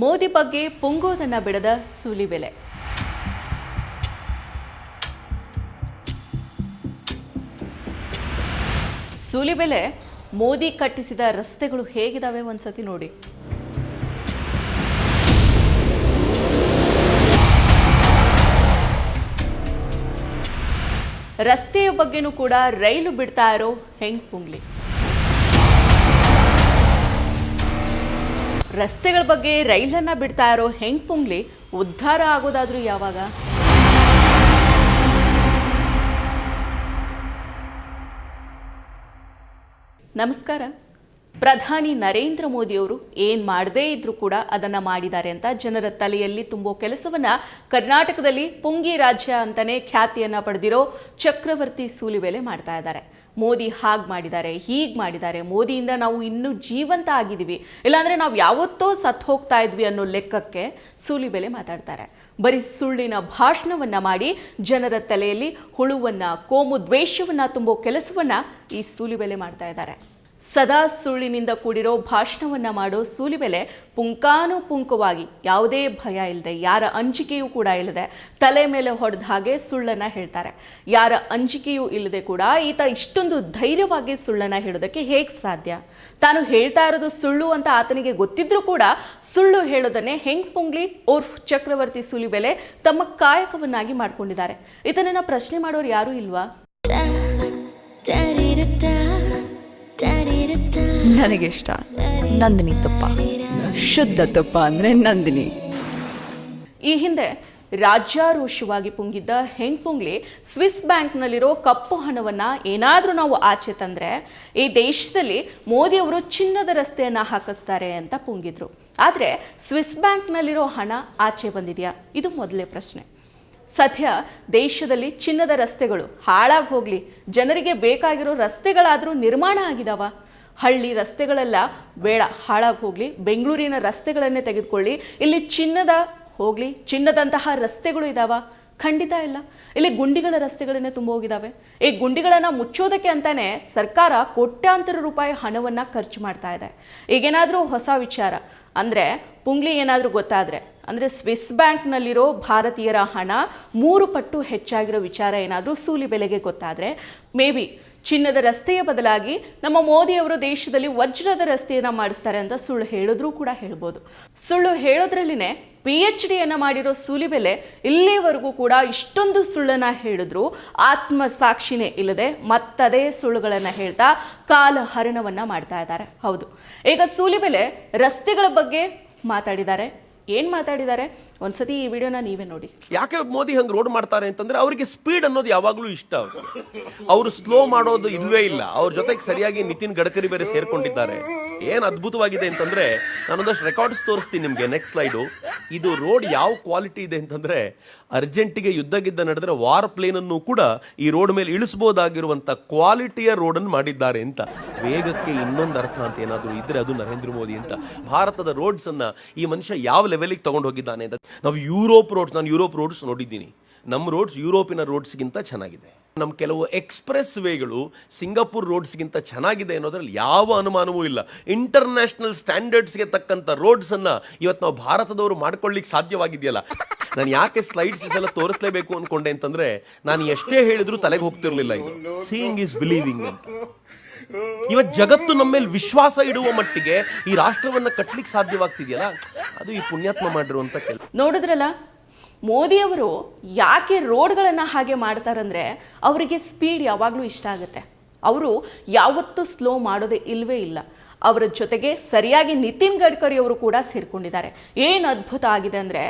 ಮೋದಿ ಬಗ್ಗೆ ಪುಂಗೋದನ್ನ ಬಿಡದ ಸುಲಿಬೆಲೆ. ಸೂಲಿಬೆಲೆ ಮೋದಿ ಕಟ್ಟಿಸಿದ ರಸ್ತೆಗಳು ಹೇಗಿದಾವೆ ಒಂದ್ಸತಿ ನೋಡಿ. ರಸ್ತೆಯ ಬಗ್ಗೆನೂ ಕೂಡ ರೈಲು ಬಿಡ್ತಾ ಇರೋ ಹೆಂಗ್ ಪುಂಗ್ಲಿ. ರಸ್ತೆಗಳ ಬಗ್ಗೆ ರೈಲನ್ನ ಬಿಡ್ತಾ ಇರೋ ಹೆಂಗ್ ಪುಂಗ್ಲಿ ಉದ್ಧಾರ ಆಗೋದಾದ್ರೂ ಯಾವಾಗ? ನಮಸ್ಕಾರ. ಪ್ರಧಾನಿ ನರೇಂದ್ರ ಮೋದಿಯವರು ಏನು ಮಾಡದೇ ಇದ್ರೂ ಕೂಡ ಅದನ್ನು ಮಾಡಿದ್ದಾರೆ ಅಂತ ಜನರ ತಲೆಯಲ್ಲಿ ತುಂಬೋ ಕೆಲಸವನ್ನ ಕರ್ನಾಟಕದಲ್ಲಿ ಪುಂಗಿ ರಾಜ್ಯ ಅಂತಾನೆ ಖ್ಯಾತಿಯನ್ನ ಪಡೆದಿರೋ ಚಕ್ರವರ್ತಿ ಸೂಲಿಬೆಲೆ ಮಾಡ್ತಾ ಇದ್ದಾರೆ. ಮೋದಿ ಹಾಗೆ ಮಾಡಿದ್ದಾರೆ, ಹೀಗೆ ಮಾಡಿದ್ದಾರೆ, ಮೋದಿಯಿಂದ ನಾವು ಇನ್ನೂ ಜೀವಂತ ಆಗಿದ್ದೀವಿ. ಇಲ್ಲಾಂದ್ರೆ ನಾವು ಯಾವತ್ತೋ ಸತ್ತು ಹೋಗ್ತಾ ಇದ್ವಿ ಅನ್ನೋ ಲೆಕ್ಕಕ್ಕೆ ಸೂಲಿಬೆಲೆ ಮಾತಾಡ್ತಾರೆ. ಬರೀ ಸುಳ್ಳಿನ ಭಾಷಣವನ್ನ ಮಾಡಿ ಜನರ ತಲೆಯಲ್ಲಿ ಹುಳುವನ್ನ, ಕೋಮು ದ್ವೇಷವನ್ನ, ತುಂಬೋ ಕೆಲಸವನ್ನ ಈ ಸೂಲಿಬೆಲೆ ಮಾಡ್ತಾ ಇದ್ದಾರೆ. ಸದಾ ಸುಳ್ಳಿನಿಂದ ಕೂಡಿರೋ ಭಾಷಣವನ್ನ ಮಾಡೋ ಸೂಲಿಬೆಲೆ ಪುಂಕಾನುಪುಂಕವಾಗಿ ಯಾವುದೇ ಭಯ ಇಲ್ಲದೆ ಯಾರ ಅಂಜಿಕೆಯೂ ಕೂಡ ಇಲ್ಲದೆ ತಲೆ ಮೇಲೆ ಹೊಡೆದ ಹಾಗೆ ಸುಳ್ಳನ್ನ ಹೇಳ್ತಾರೆ. ಯಾರ ಅಂಜಿಕೆಯೂ ಇಲ್ಲದೆ ಕೂಡ ಈತ ಇಷ್ಟೊಂದು ಧೈರ್ಯವಾಗಿ ಸುಳ್ಳನ್ನ ಹೇಳೋದಕ್ಕೆ ಹೇಗೆ ಸಾಧ್ಯ? ತಾನು ಹೇಳ್ತಾ ಇರೋದು ಸುಳ್ಳು ಅಂತ ಆತನಿಗೆ ಗೊತ್ತಿದ್ರೂ ಕೂಡ ಸುಳ್ಳು ಹೇಳೋದನ್ನೇ ಹೆಂಗ್ ಪುಂಗ್ಲಿ ಓರ್ಫ್ ಚಕ್ರವರ್ತಿ ಸೂಲಿಬೆಲೆ ತಮ್ಮ ಕಾಯಕವನ್ನಾಗಿ ಮಾಡ್ಕೊಂಡಿದ್ದಾರೆ. ಇದನ್ನ ಪ್ರಶ್ನೆ ಮಾಡೋರು ಯಾರೂ ಇಲ್ವಾ? ನನಗೆ ಇಷ್ಟ ನಂದಿನಿ ತುಪ್ಪ. ಶುದ್ಧ ತುಪ್ಪ ಅಂದರೆ ನಂದಿನಿ. ಈ ಹಿಂದೆ ರಾಜ್ಯಾರೋಷವಾಗಿ ಪುಂಗಿದ್ದ ಹೆಂಗ್ ಪುಂಗ್ಲಿ ಸ್ವಿಸ್ ಬ್ಯಾಂಕ್ನಲ್ಲಿರೋ ಕಪ್ಪು ಹಣವನ್ನ ಏನಾದರೂ ನಾವು ಆಚೆ ತಂದ್ರೆ ಈ ದೇಶದಲ್ಲಿ ಮೋದಿಯವರು ಚಿನ್ನದ ರಸ್ತೆಯನ್ನ ಹಾಕಿಸ್ತಾರೆ ಅಂತ ಪುಂಗಿದ್ರು. ಆದರೆ ಸ್ವಿಸ್ ಬ್ಯಾಂಕ್ನಲ್ಲಿರೋ ಹಣ ಆಚೆ ಬಂದಿದೆಯಾ? ಇದು ಮೊದಲೇ ಪ್ರಶ್ನೆ. ಸದ್ಯ ದೇಶದಲ್ಲಿ ಚಿನ್ನದ ರಸ್ತೆಗಳು ಹಾಳಾಗಿ ಹೋಗಲಿ. ಜನರಿಗೆ ಬೇಕಾಗಿರೋ ರಸ್ತೆಗಳಾದರೂ ನಿರ್ಮಾಣ ಆಗಿದಾವ? ಹಳ್ಳಿ ರಸ್ತೆಗಳೆಲ್ಲ ಬೇಡ, ಹಾಳಾಗಿ ಹೋಗಲಿ. ಬೆಂಗಳೂರಿನ ರಸ್ತೆಗಳನ್ನೇ ತೆಗೆದುಕೊಳ್ಳಿ. ಇಲ್ಲಿ ಚಿನ್ನದ ಹೋಗಲಿ, ಚಿನ್ನದಂತಹ ರಸ್ತೆಗಳು ಇದಾವ? ಖಂಡಿತ ಇಲ್ಲ. ಇಲ್ಲಿ ಗುಂಡಿಗಳ ರಸ್ತೆಗಳನ್ನೇ ತುಂಬ ಹೋಗಿದ್ದಾವೆ ಈ ಗುಂಡಿಗಳನ್ನು ಮುಚ್ಚೋದಕ್ಕೆ ಅಂತಲೇ ಸರ್ಕಾರ ಕೋಟ್ಯಾಂತರ ರೂಪಾಯಿ ಹಣವನ್ನು ಖರ್ಚು ಮಾಡ್ತಾ ಇದೆ. ಈಗೇನಾದರೂ ಹೊಸ ವಿಚಾರ. ಅಂದರೆ ಪುಂಗ್ಲಿ ಏನಾದರೂ ಗೊತ್ತಾದರೆ, ಅಂದರೆ ಸ್ವಿಸ್ ಬ್ಯಾಂಕ್ನಲ್ಲಿರೋ ಭಾರತೀಯರ ಹಣ ಮೂರು ಪಟ್ಟು ಹೆಚ್ಚಾಗಿರೋ ವಿಚಾರ ಏನಾದರೂ ಸೂಲಿ ಬೆಲೆಗೆ ಗೊತ್ತಾದರೆ ಮೇ ಬಿ ಚಿನ್ನದ ರಸ್ತೆಯ ಬದಲಾಗಿ ನಮ್ಮ ಮೋದಿಯವರು ದೇಶದಲ್ಲಿ ವಜ್ರದ ರಸ್ತೆಯನ್ನು ಮಾಡಿಸ್ತಾರೆ ಅಂತ ಸುಳ್ಳು ಹೇಳಿದ್ರೂ ಕೂಡ ಹೇಳ್ಬೋದು. ಸುಳ್ಳು ಹೇಳೋದ್ರಲ್ಲಿನೇ ಪಿ ಎಚ್ ಡಿಯನ್ನು ಮಾಡಿರೋ ಸೂಲಿಬೆಲೆ ಇಲ್ಲಿವರೆಗೂ ಕೂಡ ಇಷ್ಟೊಂದು ಸುಳ್ಳನ್ನು ಹೇಳಿದ್ರು. ಆತ್ಮಸಾಕ್ಷಿನೇ ಇಲ್ಲದೆ ಮತ್ತದೇ ಸುಳ್ಳುಗಳನ್ನು ಹೇಳ್ತಾ ಕಾಲಹರಣವನ್ನು ಮಾಡ್ತಾ ಇದ್ದಾರೆ. ಹೌದು. ಈಗ ಸೂಲಿಬೆಲೆ ರಸ್ತೆಗಳ ಬಗ್ಗೆ ಮಾತಾಡಿದ್ದಾರೆ. ಏನು ಮಾತಾಡಿದ್ದಾರೆ? ಒಂದ್ಸತಿ ಈ ವಿಡಿಯೋನ ನೀವೇ ನೋಡಿ. ಯಾಕೆ ಮೋದಿ ಹಂಗೆ ರೋಡ್ ಮಾಡ್ತಾರೆ ಅಂತಂದ್ರೆ ಅವರಿಗೆ ಸ್ಪೀಡ್ ಅನ್ನೋದು ಯಾವಾಗಲೂ ಇಷ್ಟ ಅವರು. ಸ್ಲೋ ಮಾಡೋದು ಇಲ್ವೇ ಇಲ್ಲ. ಅವ್ರ ಜೊತೆಗೆ ಸರಿಯಾಗಿ ನಿತಿನ್ ಗಡ್ಕರಿ ಬೇರೆ ಸೇರ್ಕೊಂಡಿದ್ದಾರೆ. ಏನ್ ಅದ್ಭುತವಾಗಿದೆ ಅಂತಂದ್ರೆ ನಾನೊಂದಷ್ಟು ರೆಕಾರ್ಡ್ಸ್ ತೋರಿಸ್ತೀನಿ ನಿಮ್ಗೆ ನೆಕ್ಸ್ಟ್ ಸ್ಲೈಡು ಇದು ರೋಡ್ ಯಾವ ಕ್ವಾಲಿಟಿ ಇದೆ ಅಂತಂದ್ರೆ ಅರ್ಜೆಂಟಿಗೆ ಯುದ್ಧ ಗಿದ್ದ ನಡೆದ್ರೆ ವಾರ್ ಪ್ಲೇನ್ ಅನ್ನು ಕೂಡ ಈ ರೋಡ್ ಮೇಲೆ ಇಳಿಸಬಹುದಾಗಿರುವಂತ ಕ್ವಾಲಿಟಿಯ ರೋಡ್ ಅನ್ನು ಮಾಡಿದ್ದಾರೆ ಅಂತ. ವೇಗಕ್ಕೆ ಇನ್ನೊಂದು ಅರ್ಥ ಅಂತ ಏನಾದರೂ ಇದ್ರೆ ಅದು ನರೇಂದ್ರ ಮೋದಿ ಅಂತ. ಭಾರತದ ರೋಡ್ಸ್ ಅನ್ನ ಈ ಮನುಷ್ಯ ಯಾವ ಲೆವೆಲಿಗೆ ತಗೊಂಡು ಹೋಗಿದ್ದಾನೆ ಅಂತ ನಾವು ಯುರೋಪ್ ರೋಡ್ಸ್ ನಾನು ಯುರೋಪ್ ರೋಡ್ಸ್ ನೋಡಿದ್ದೀನಿ. ನಮ್ಮ ರೋಡ್ಸ್ ಯುರೋಪಿನ ರೋಡ್ಸ್ಗಿಂತ ಚೆನ್ನಾಗಿದೆ. ನಮ್ಮ ಕೆಲವು ಎಕ್ಸ್ಪ್ರೆಸ್ ವೇಗಳು ಸಿಂಗಾಪುರ್ ರೋಡ್ಸ್ಗಿಂತ ಚೆನ್ನಾಗಿದೆ ಅನ್ನೋದ್ರಲ್ಲಿ ಯಾವ ಅನುಮಾನವೂ ಇಲ್ಲ. ಇಂಟರ್ನ್ಯಾಷನಲ್ ಸ್ಟ್ಯಾಂಡರ್ಡ್ಸ್ಗೆ ತಕ್ಕಂಥ ರೋಡ್ಸ್ ಅನ್ನ ಇವತ್ತು ನಾವು ಭಾರತದವರು ಮಾಡ್ಕೊಳ್ಳಿಕ್ಕೆ ಸಾಧ್ಯವಾಗಿದೆಯಲ್ಲ? ನಾನು ಯಾಕೆ ಸ್ಲೈಡ್ಸ್ ಎಲ್ಲ ತೋರಿಸ್ಲೇಬೇಕು ಅಂದ್ಕೊಂಡೆ ಅಂತಂದ್ರೆ, ನಾನು ಎಷ್ಟೇ ಹೇಳಿದರೂ ತಲೆಗೆ ಹೋಗ್ತಿರಲಿಲ್ಲ ಇದು. ಸೀಯಿಂಗ್ ಇಸ್ ಬಿಲೀವಿಂಗ್ ಅಂತ. ಇವತ್ತು ಜಗತ್ತು ನಮ್ಮ ಮೇಲೆ ವಿಶ್ವಾಸ ಇಡುವ ಮಟ್ಟಿಗೆ ಈ ರಾಷ್ಟ್ರವನ್ನ ಕಟ್ಲಿಕ್ಕೆ ಸಾಧ್ಯವಾಗ್ತಿದೆಯಲ್ಲ? ಅದು ಈ ಪುಣ್ಯಾತ್ಮ ಮಾಡಿರುವಂತ ಕೆಲಸ ನೋಡಿದ್ರಲ್ಲ, ಮೋದಿಯವರು ಯಾಕೆ ರೋಡ್ಗಳನ್ನ ಹಾಗೆ ಮಾಡ್ತಾರಂದ್ರೆ ಅವರಿಗೆ ಸ್ಪೀಡ್ ಯಾವಾಗಲೂ ಇಷ್ಟ ಆಗುತ್ತೆ. ಅವರು ಯಾವತ್ತೂ ಸ್ಲೋ ಮಾಡೋದೇ ಇಲ್ಲವೇ ಇಲ್ಲ. ಅವರ ಜೊತೆಗೆ ಸರಿಯಾಗಿ ನಿತಿನ್ ಗಡ್ಕರಿ ಅವರು ಕೂಡ ಸೇರಿಕೊಂಡಿದ್ದಾರೆ. ಏನು ಅದ್ಭುತ ಆಗಿದೆ ಅಂದರೆ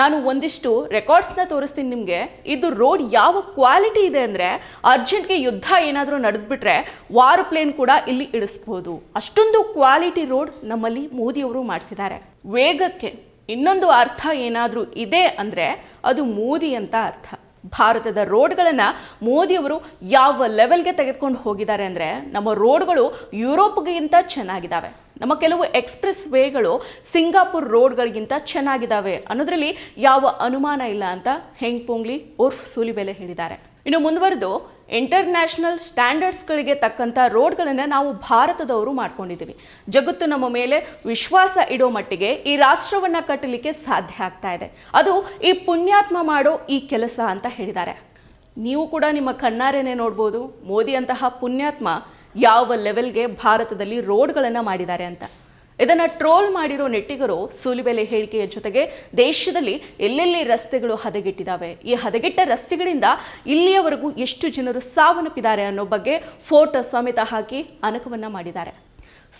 ನಾನು ಒಂದಿಷ್ಟು ರೆಕಾರ್ಡ್ಸ್ನ ತೋರಿಸ್ತೀನಿ ನಿಮಗೆ. ಇದು ರೋಡ್ ಯಾವ ಕ್ವಾಲಿಟಿ ಇದೆ ಅಂದರೆ ಅರ್ಜೆಂಟ್ಗೆ ಯುದ್ಧ ಏನಾದರೂ ನಡೆದ್ಬಿಟ್ರೆ ವಾರ್ ಪ್ಲೇನ್ ಕೂಡ ಇಲ್ಲಿ ಇಳಿಸ್ಬೋದು. ಅಷ್ಟೊಂದು ಕ್ವಾಲಿಟಿ ರೋಡ್ ನಮ್ಮಲ್ಲಿ ಮೋದಿಯವರು ಮಾಡಿಸಿದ್ದಾರೆ. ವೇಗಕ್ಕೆ ಇನ್ನೊಂದು ಅರ್ಥ ಏನಾದರೂ ಇದೆ ಅಂದರೆ ಅದು ಮೋದಿ ಅಂತ ಅರ್ಥ. ಭಾರತದ ರೋಡ್ಗಳನ್ನು ಮೋದಿಯವರು ಯಾವ ಲೆವೆಲ್ಗೆ ತೆಗೆದುಕೊಂಡು ಹೋಗಿದ್ದಾರೆ ಅಂದರೆ ನಮ್ಮ ರೋಡ್ಗಳು ಯುರೋಪ್ಗಿಂತ ಚೆನ್ನಾಗಿದ್ದಾವೆ. ನಮ್ಮ ಕೆಲವು ಎಕ್ಸ್ಪ್ರೆಸ್ ವೇಗಳು ಸಿಂಗಾಪುರ್ ರೋಡ್ಗಳಿಗಿಂತ ಚೆನ್ನಾಗಿದ್ದಾವೆ ಅನ್ನೋದರಲ್ಲಿ ಯಾವ ಅನುಮಾನ ಇಲ್ಲ ಅಂತ ಹೆಂಗ್ ಪೊಂಗ್ಲಿ ಉರ್ಫ್ ಸೂಲಿಬೆಲೆ ಹೇಳಿದ್ದಾರೆ. ಇನ್ನು ಮುಂದುವರೆದು ಇಂಟರ್ನ್ಯಾಷನಲ್ ಸ್ಟ್ಯಾಂಡರ್ಡ್ಸ್ಗಳಿಗೆ ತಕ್ಕಂಥ ರೋಡ್ಗಳನ್ನು ನಾವು ಭಾರತದವರು ಮಾಡ್ಕೊಂಡಿದ್ದೀವಿ. ಜಗತ್ತು ನಮ್ಮ ಮೇಲೆ ವಿಶ್ವಾಸ ಇಡೋ ಮಟ್ಟಿಗೆ ಈ ರಾಷ್ಟ್ರವನ್ನು ಕಟ್ಟಲಿಕ್ಕೆ ಸಾಧ್ಯ ಆಗ್ತಾ ಇದೆ. ಅದು ಈ ಪುಣ್ಯಾತ್ಮ ಮಾಡೋ ಈ ಕೆಲಸ ಅಂತ ಹೇಳಿದ್ದಾರೆ. ನೀವು ಕೂಡ ನಿಮ್ಮ ಕಣ್ಣಾರೆನೇ ನೋಡ್ಬೋದು, ಮೋದಿ ಅಂತಹ ಪುಣ್ಯಾತ್ಮ ಯಾವ ಲೆವೆಲ್ಗೆ ಭಾರತದಲ್ಲಿ ರೋಡ್ಗಳನ್ನು ಮಾಡಿದ್ದಾರೆ ಅಂತ. ಇದನ್ನು ಟ್ರೋಲ್ ಮಾಡಿರೋ ನೆಟ್ಟಿಗರು ಸೂಲಿಬೆಲೆ ಹೇಳಿಕೆಯ ಜೊತೆಗೆ ದೇಶದಲ್ಲಿ ಎಲ್ಲೆಲ್ಲಿ ರಸ್ತೆಗಳು ಹದಗೆಟ್ಟಿದ್ದಾವೆ? ಈ ಹದಗೆಟ್ಟ ರಸ್ತೆಗಳಿಂದ ಇಲ್ಲಿಯವರೆಗೂ ಎಷ್ಟು ಜನರು ಸಾವನ್ನಪ್ಪಿದ್ದಾರೆ ಅನ್ನೋ ಬಗ್ಗೆ ಫೋಟೋ ಸಮೇತ ಹಾಕಿ ಅನಕವನ್ನ ಮಾಡಿದ್ದಾರೆ.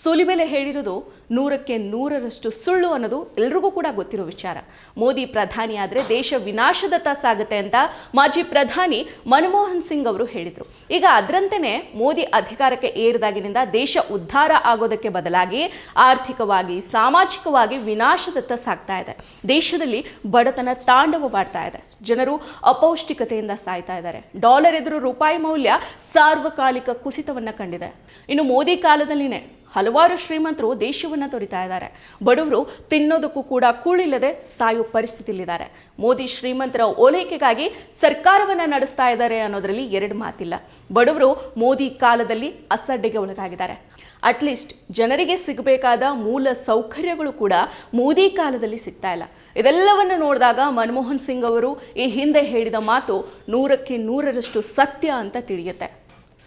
ಸೂಲಿಬೆಲೆ ಹೇಳಿರೋದು ನೂರಕ್ಕೆ ನೂರರಷ್ಟು ಸುಳ್ಳು ಅನ್ನೋದು ಎಲ್ರಿಗೂ ಕೂಡ ಗೊತ್ತಿರೋ ವಿಚಾರ. ಮೋದಿ ಪ್ರಧಾನಿ ಆದರೆ ದೇಶ ವಿನಾಶದತ್ತ ಸಾಗುತ್ತೆ ಅಂತ ಮಾಜಿ ಪ್ರಧಾನಿ ಮನಮೋಹನ್ ಸಿಂಗ್ ಅವರು ಹೇಳಿದರು. ಈಗ ಅದರಂತೆಯೇ ಮೋದಿ ಅಧಿಕಾರಕ್ಕೆ ಏರಿದಾಗಿನಿಂದ ದೇಶ ಉದ್ಧಾರ ಆಗೋದಕ್ಕೆ ಬದಲಾಗಿ ಆರ್ಥಿಕವಾಗಿ, ಸಾಮಾಜಿಕವಾಗಿ ವಿನಾಶದತ್ತ ಸಾಗ್ತಾ ಇದೆ. ದೇಶದಲ್ಲಿ ಬಡತನ ತಾಂಡವವಾಡ್ತಾ ಇದೆ. ಜನರು ಅಪೌಷ್ಟಿಕತೆಯಿಂದ ಸಾಯ್ತಾ ಇದ್ದಾರೆ. ಡಾಲರ್ ಎದುರು ರೂಪಾಯಿ ಮೌಲ್ಯ ಸಾರ್ವಕಾಲಿಕ ಕುಸಿತವನ್ನು ಕಂಡಿದೆ. ಇನ್ನು ಮೋದಿ ಕಾಲದಲ್ಲಿನೇ ಹಲವಾರು ಶ್ರೀಮಂತರು ದೇಶವನ್ನು ತೊರಿತಾ ಇದ್ದಾರೆ. ಬಡವರು ತಿನ್ನೋದಕ್ಕೂ ಕೂಡ ಕೂಳಿಲ್ಲದೆ ಸಾಯೋ ಪರಿಸ್ಥಿತಿಯಲ್ಲಿದ್ದಾರೆ. ಮೋದಿ ಶ್ರೀಮಂತರ ಓಲೈಕೆಗಾಗಿ ಸರ್ಕಾರವನ್ನು ನಡೆಸ್ತಾ ಇದ್ದಾರೆ ಅನ್ನೋದರಲ್ಲಿ ಎರಡು ಮಾತಿಲ್ಲ. ಬಡವರು ಮೋದಿ ಕಾಲದಲ್ಲಿ ಅಸಡ್ಡೆಗೆ ಒಳಗಾಗಿದ್ದಾರೆ. ಅಟ್ಲೀಸ್ಟ್ ಜನರಿಗೆ ಸಿಗಬೇಕಾದ ಮೂಲ ಸೌಕರ್ಯಗಳು ಕೂಡ ಮೋದಿ ಕಾಲದಲ್ಲಿ ಸಿಗ್ತಾ ಇಲ್ಲ. ಇದೆಲ್ಲವನ್ನು ನೋಡಿದಾಗ ಮನಮೋಹನ್ ಸಿಂಗ್ ಅವರು ಈ ಹಿಂದೆ ಹೇಳಿದ ಮಾತು ನೂರಕ್ಕೆ ನೂರರಷ್ಟು ಸತ್ಯ ಅಂತ ತಿಳಿಯುತ್ತೆ.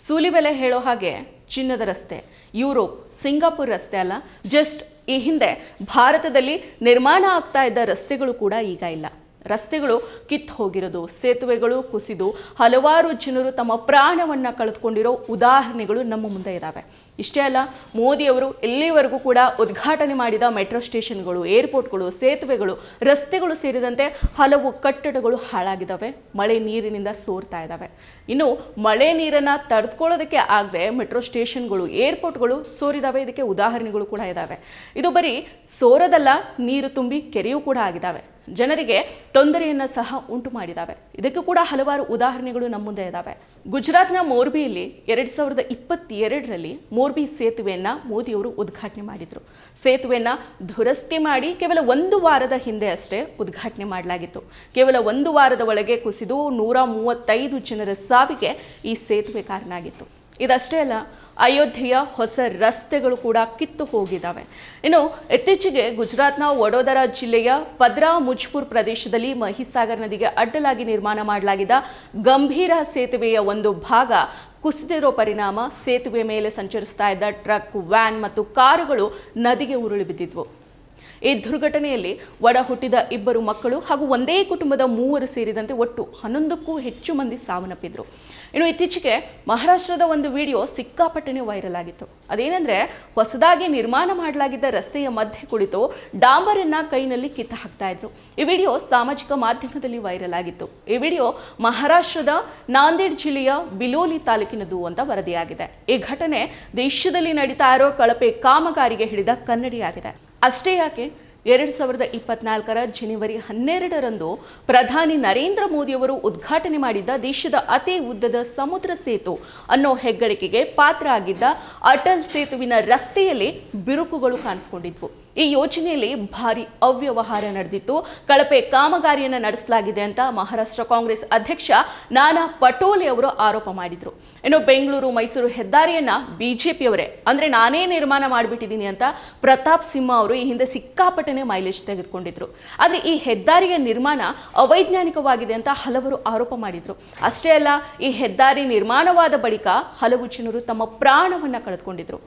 ಸೂಲಿಬೆಲೆ ಹೇಳೋ ಹಾಗೆ ಚಿನ್ನದ ರಸ್ತೆ. ಯುರೋಪ್, ಸಿಂಗಾಪುರ್ ರಸ್ತೆ ಅಲ್ಲ ಜಸ್ಟ್ ಈ ಹಿಂದೆ ಭಾರತದಲ್ಲಿ ನಿರ್ಮಾಣ ಆಗ್ತಾ ಇದ್ದ ರಸ್ತೆಗಳು ಕೂಡ ಈಗ ಇಲ್ಲ. ರಸ್ತೆಗಳು ಕಿತ್ತು ಹೋಗಿರೋದು, ಸೇತುವೆಗಳು ಕುಸಿದು, ಹಲವಾರು ಜನರು ತಮ್ಮ ಪ್ರಾಣವನ್ನು ಕಳೆದುಕೊಂಡಿರೋ ಉದಾಹರಣೆಗಳು ನಮ್ಮ ಮುಂದೆ ಇದ್ದಾವೆ ಇಷ್ಟೇ ಅಲ್ಲ ಮೋದಿಯವರು ಇಲ್ಲಿವರೆಗೂ ಕೂಡ ಉದ್ಘಾಟನೆ ಮಾಡಿದ ಮೆಟ್ರೋ ಸ್ಟೇಷನ್ಗಳು, ಏರ್ಪೋರ್ಟ್ಗಳು, ಸೇತುವೆಗಳು, ರಸ್ತೆಗಳು ಸೇರಿದಂತೆ ಹಲವು ಕಟ್ಟಡಗಳು ಹಾಳಾಗಿದ್ದಾವೆ ಮಳೆ ನೀರಿನಿಂದ ಸೋರ್ತಾ ಇದ್ದಾವೆ ಇನ್ನು ಮಳೆ ನೀರನ್ನು ತಡೆದುಕೊಳ್ಳೋದಕ್ಕೆ ಆಗದೆ ಮೆಟ್ರೋ ಸ್ಟೇಷನ್ಗಳು, ಏರ್ಪೋರ್ಟ್ಗಳು ಸೋರಿದಾವೆ. ಇದಕ್ಕೆ ಉದಾಹರಣೆಗಳು ಕೂಡ ಇದ್ದಾವೆ ಇದು ಬರೀ ಸೋರದಲ್ಲ, ನೀರು ತುಂಬಿ ಕೆರೆಯೂ ಕೂಡ ಆಗಿದ್ದಾವೆ ಜನರಿಗೆ ತೊಂದರೆಯನ್ನು ಸಹ ಉಂಟು ಮಾಡಿದ್ದಾವೆ ಇದಕ್ಕೂ ಕೂಡ ಹಲವಾರು ಉದಾಹರಣೆಗಳು ನಮ್ಮ ಮುಂದೆ ಇದ್ದಾವೆ ಗುಜರಾತ್ನ ಮೋರ್ಬಿಯಲ್ಲಿ ಎರಡು ಸಾವಿರದ ಇಪ್ಪತ್ತೆರಡರಲ್ಲಿ ಮೋರ್ಬಿ ಸೇತುವೆಯನ್ನು ಮೋದಿಯವರು ಉದ್ಘಾಟನೆ ಮಾಡಿದರು. ಸೇತುವೆಯನ್ನು ದುರಸ್ತಿ ಮಾಡಿ ಕೇವಲ ಒಂದು ವಾರದ ಹಿಂದೆ ಅಷ್ಟೇ ಉದ್ಘಾಟನೆ ಮಾಡಲಾಗಿತ್ತು. ಕೇವಲ ಒಂದು ವಾರದ ಒಳಗೆ ಕುಸಿದು ನೂರ ಮೂವತ್ತೈದು ಜನರ ಸಾವಿಗೆ ಈ ಸೇತುವೆ ಕಾರಣ ಆಗಿತ್ತು. ಇದಷ್ಟೇ ಅಲ್ಲ, ಅಯೋಧ್ಯೆಯ ಹೊಸ ರಸ್ತೆಗಳು ಕೂಡ ಕಿತ್ತು ಹೋಗಿದ್ದಾವೆ ಇನ್ನು ಇತ್ತೀಚೆಗೆ ಗುಜರಾತ್ನ ವಡೋದರಾ ಜಿಲ್ಲೆಯ ಪದ್ರಾ ಮುಜ್ಪುರ್ ಪ್ರದೇಶದಲ್ಲಿ ಮಹಿಸಾಗರ್ ನದಿಗೆ ಅಡ್ಡಲಾಗಿ ನಿರ್ಮಾಣ ಮಾಡಲಾಗಿದ್ದ ಗಂಭೀರ ಸೇತುವೆಯ ಒಂದು ಭಾಗ ಕುಸಿದಿರೋ ಪರಿಣಾಮ ಸೇತುವೆ ಮೇಲೆ ಸಂಚರಿಸ್ತಾ ಇದ್ದ ಟ್ರಕ್, ವ್ಯಾನ್ ಮತ್ತು ಕಾರುಗಳು ನದಿಗೆ ಉರುಳಿ ಬಿದ್ದಿದ್ವು. ಈ ದುರ್ಘಟನೆಯಲ್ಲಿ ಒಡ ಹುಟ್ಟಿದ ಇಬ್ಬರು ಮಕ್ಕಳು ಹಾಗೂ ಒಂದೇ ಕುಟುಂಬದ ಮೂವರು ಸೇರಿದಂತೆ ಒಟ್ಟು ಹನ್ನೊಂದಕ್ಕೂ ಹೆಚ್ಚು ಮಂದಿ ಸಾವನ್ನಪ್ಪಿದ್ರು. ಇನ್ನು ಇತ್ತೀಚೆಗೆ ಮಹಾರಾಷ್ಟ್ರದ ಒಂದು ವಿಡಿಯೋ ಸಿಕ್ಕಾಪಟ್ಟನೆ ವೈರಲ್ ಆಗಿತ್ತು. ಅದೇನೆಂದ್ರೆ, ಹೊಸದಾಗಿ ನಿರ್ಮಾಣ ಮಾಡಲಾಗಿದ್ದ ರಸ್ತೆಯ ಮಧ್ಯೆ ಕುಳಿತು ಡಾಂಬರನ್ನ ಕೈನಲ್ಲಿ ಕಿತ್ತ ಹಾಕ್ತಾ ಇದ್ರು. ಈ ವಿಡಿಯೋ ಸಾಮಾಜಿಕ ಮಾಧ್ಯಮದಲ್ಲಿ ವೈರಲ್ ಆಗಿತ್ತು. ಈ ವಿಡಿಯೋ ಮಹಾರಾಷ್ಟ್ರದ ನಾಂದೇಡ್ ಜಿಲ್ಲೆಯ ಬಿಲೋಲಿ ತಾಲೂಕಿನದು ಅಂತ ವರದಿಯಾಗಿದೆ. ಈ ಘಟನೆ ದೇಶದಲ್ಲಿ ನಡೀತಾ ಇರೋ ಕಳಪೆ ಕಾಮಗಾರಿಗೆ ಹಿಡಿದ ಕನ್ನಡಿಯಾಗಿದೆ. ಅಷ್ಟೇ ಯಾಕೆ? ಎರಡು ಸಾವಿರದ ಇಪ್ಪತ್ನಾಲ್ಕರ ಜನವರಿ ಹನ್ನೆರಡರಂದು ಪ್ರಧಾನಿ ನರೇಂದ್ರ ಮೋದಿಯವರು ಉದ್ಘಾಟನೆ ಮಾಡಿದ್ದ ದೇಶದ ಅತಿ ಉದ್ದದ ಸಮುದ್ರ ಸೇತು ಅನ್ನೋ ಹೆಗ್ಗಳಿಕೆಗೆ ಪಾತ್ರ ಆಗಿದ್ದ ಅಟಲ್ ಸೇತುವಿನ ರಸ್ತೆಯಲ್ಲಿ ಬಿರುಕುಗಳು ಕಾಣಿಸ್ಕೊಂಡಿದ್ವು. ಈ ಯೋಜನೆಯಲ್ಲಿ ಭಾರಿ ಅವ್ಯವಹಾರ ನಡೆದಿತ್ತು. ಕಳಪೆ ಕಾಮಗಾರಿಯನ್ನು ನಡೆಸಲಾಗಿದೆ ಅಂತ ಮಹಾರಾಷ್ಟ್ರ ಕಾಂಗ್ರೆಸ್ ಅಧ್ಯಕ್ಷ ನಾನಾ ಪಟೋಲೆ ಅವರು ಆರೋಪ ಮಾಡಿದ್ರು. ಇನ್ನು ಬೆಂಗಳೂರು ಮೈಸೂರು ಹೆದ್ದಾರಿಯನ್ನ ಬಿಜೆಪಿಯವರೇ ಅಂದ್ರೆ ನಾನೇ ನಿರ್ಮಾಣ ಮಾಡಿಬಿಟ್ಟಿದ್ದೀನಿ ಅಂತ ಪ್ರತಾಪ್ ಸಿಂಹ ಅವರು ಈ ಹಿಂದೆ ಸಿಕ್ಕಾಪಟ್ಟನೆ ಮೈಲೇಜ್ ತೆಗೆದುಕೊಂಡಿದ್ರು. ಆದರೆ ಈ ಹೆದ್ದಾರಿಯ ನಿರ್ಮಾಣ ಅವೈಜ್ಞಾನಿಕವಾಗಿದೆ ಅಂತ ಹಲವರು ಆರೋಪ ಮಾಡಿದ್ರು. ಅಷ್ಟೇ ಅಲ್ಲ, ಈ ಹೆದ್ದಾರಿ ನಿರ್ಮಾಣವಾದ ಬಳಿಕ ಹಲವು ಜನರು ತಮ್ಮ ಪ್ರಾಣವನ್ನು ಕಳೆದುಕೊಂಡಿದ್ರು.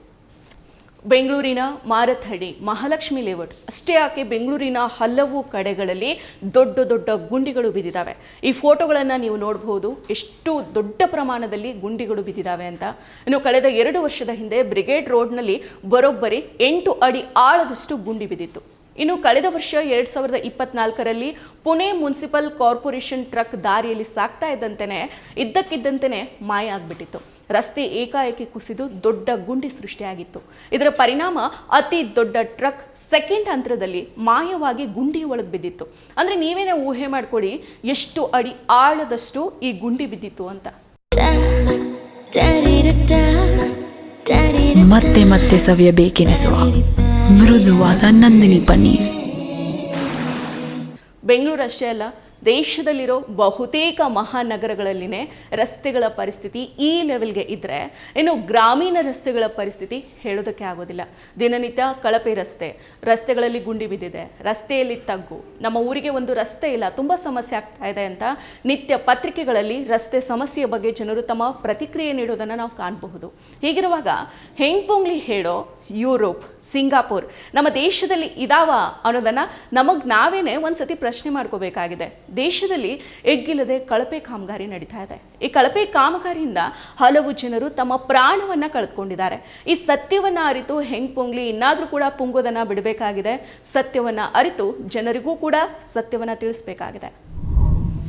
ಬೆಂಗಳೂರಿನ ಮಾರಥಹಳ್ಳಿ ಮಹಾಲಕ್ಷ್ಮಿ ಲೇಔಟ್. ಅಷ್ಟೇ ಆಕೆ ಬೆಂಗಳೂರಿನ ಹಲವು ಕಡೆಗಳಲ್ಲಿ ದೊಡ್ಡ ದೊಡ್ಡ ಗುಂಡಿಗಳು ಬಿದ್ದಿದ್ದಾವೆ. ಈ ಫೋಟೋಗಳನ್ನು ನೀವು ನೋಡಬಹುದು. ಎಷ್ಟು ದೊಡ್ಡ ಪ್ರಮಾಣದಲ್ಲಿ ಗುಂಡಿಗಳು ಬಿದ್ದಿದ್ದಾವೆ ಅಂತ. ಇನ್ನು ಕಳೆದ ಎರಡು ವರ್ಷದ ಹಿಂದೆ ಬ್ರಿಗೇಡ್ ರೋಡ್ನಲ್ಲಿ ಬರೋಬ್ಬರಿ ಎಂಟು ಅಡಿ ಆಳದಷ್ಟು ಗುಂಡಿ ಬಿದ್ದಿತ್ತು. ಇನ್ನು ಕಳೆದ ವರ್ಷ ಎರಡು ಸಾವಿರದ ಇಪ್ಪತ್ನಾಲ್ಕರಲ್ಲಿ ಪುಣೆ ಮುನ್ಸಿಪಲ್ ಕಾರ್ಪೊರೇಷನ್ ಟ್ರಕ್ ದಾರಿಯಲ್ಲಿ ಸಾಕ್ತಾ ಇದ್ದಂತೆಯೇ ಇದ್ದಕ್ಕಿದ್ದಂತೆಯೇ ಮಾಯ ಆಗ್ಬಿಟ್ಟಿತ್ತು. ರಸ್ತೆ ಏಕಾಏಕಿ ಕುಸಿದು ದೊಡ್ಡ ಗುಂಡಿ ಸೃಷ್ಟಿಯಾಗಿತ್ತು. ಇದರ ಪರಿಣಾಮ ಅತಿ ದೊಡ್ಡ ಟ್ರಕ್ ಸೆಕೆಂಡ್ ಅಂತರದಲ್ಲಿ ಮಾಯವಾಗಿ ಗುಂಡಿ ಒಳಗೆ ಬಿದ್ದಿತ್ತು. ಅಂದ್ರೆ ನೀವೇನೇ ಊಹೆ ಮಾಡ್ಕೊಡಿ, ಎಷ್ಟು ಅಡಿ ಆಳದಷ್ಟು ಈ ಗುಂಡಿ ಬಿದ್ದಿತ್ತು ಅಂತ. ಮತ್ತೆ ಮತ್ತೆ ಸವಿಯಬೇಕೆನಿಸುವ. ಮೃದುವಾದ ನಂದಿನಿ ಪನ್ನೀರ್. ಬೆಂಗಳೂರು ಅಷ್ಟೇ ಅಲ್ಲ, ದೇಶದಲ್ಲಿರೋ ಬಹುತೇಕ ಮಹಾನಗರಗಳಲ್ಲಿನೇ ರಸ್ತೆಗಳ ಪರಿಸ್ಥಿತಿ ಈ ಲೆವೆಲ್ಗೆ ಇದ್ದರೆ ಇನ್ನು ಗ್ರಾಮೀಣ ರಸ್ತೆಗಳ ಪರಿಸ್ಥಿತಿ ಹೇಳೋದಕ್ಕೆ ಆಗೋದಿಲ್ಲ. ದಿನನಿತ್ಯ ಕಳಪೆ ರಸ್ತೆ, ರಸ್ತೆಗಳಲ್ಲಿ ಗುಂಡಿ ಬಿದ್ದಿದೆ, ರಸ್ತೆಯಲ್ಲಿ ತಗ್ಗು, ನಮ್ಮ ಊರಿಗೆ ಒಂದು ರಸ್ತೆ ಇಲ್ಲ, ತುಂಬ ಸಮಸ್ಯೆ ಆಗ್ತಾ ಇದೆ ಅಂತ ನಿತ್ಯ ಪತ್ರಿಕೆಗಳಲ್ಲಿ ರಸ್ತೆ ಸಮಸ್ಯೆಯ ಬಗ್ಗೆ ಜನರು ತಮ್ಮ ಪ್ರತಿಕ್ರಿಯೆ ನೀಡೋದನ್ನು ನಾವು ಕಾಣಬಹುದು. ಹೀಗಿರುವಾಗ, ಹೆಂಗ್ ಪೊಂಗ್ಲಿ ಹೇಳೋ ಯುರೋಪ್, ಸಿಂಗಾಪುರ್. ನಮ್ಮ ದೇಶದಲ್ಲಿ ಇದಾವ ಅನ್ನೋದನ್ನು ನಮಗೆ ನಾವೇನೇ ಒಂದು ಸತಿ ಪ್ರಶ್ನೆ ಮಾಡ್ಕೋಬೇಕಾಗಿದೆ. ದೇಶದಲ್ಲಿ ಎಗ್ಗಿಲ್ಲದೆ ಕಳಪೆ ಕಾಮಗಾರಿ ನಡೀತಾ ಇದೆ. ಈ ಕಳಪೆ ಕಾಮಗಾರಿಯಿಂದ ಹಲವು ಜನರು ತಮ್ಮ ಪ್ರಾಣವನ್ನು ಕಳೆದುಕೊಂಡಿದ್ದಾರೆ ಈ ಸತ್ಯವನ್ನು ಅರಿತು ಹೆಂಗ್ ಪೊಂಗ್ಲಿ, ಇನ್ನಾದರೂ ಕೂಡ ಪುಂಗೋದನ್ನು ಬಿಡಬೇಕಾಗಿದೆ. ಸತ್ಯವನ್ನು ಅರಿತು ಜನರಿಗೂ ಕೂಡ ಸತ್ಯವನ್ನು ತಿಳಿಸ್ಬೇಕಾಗಿದೆ.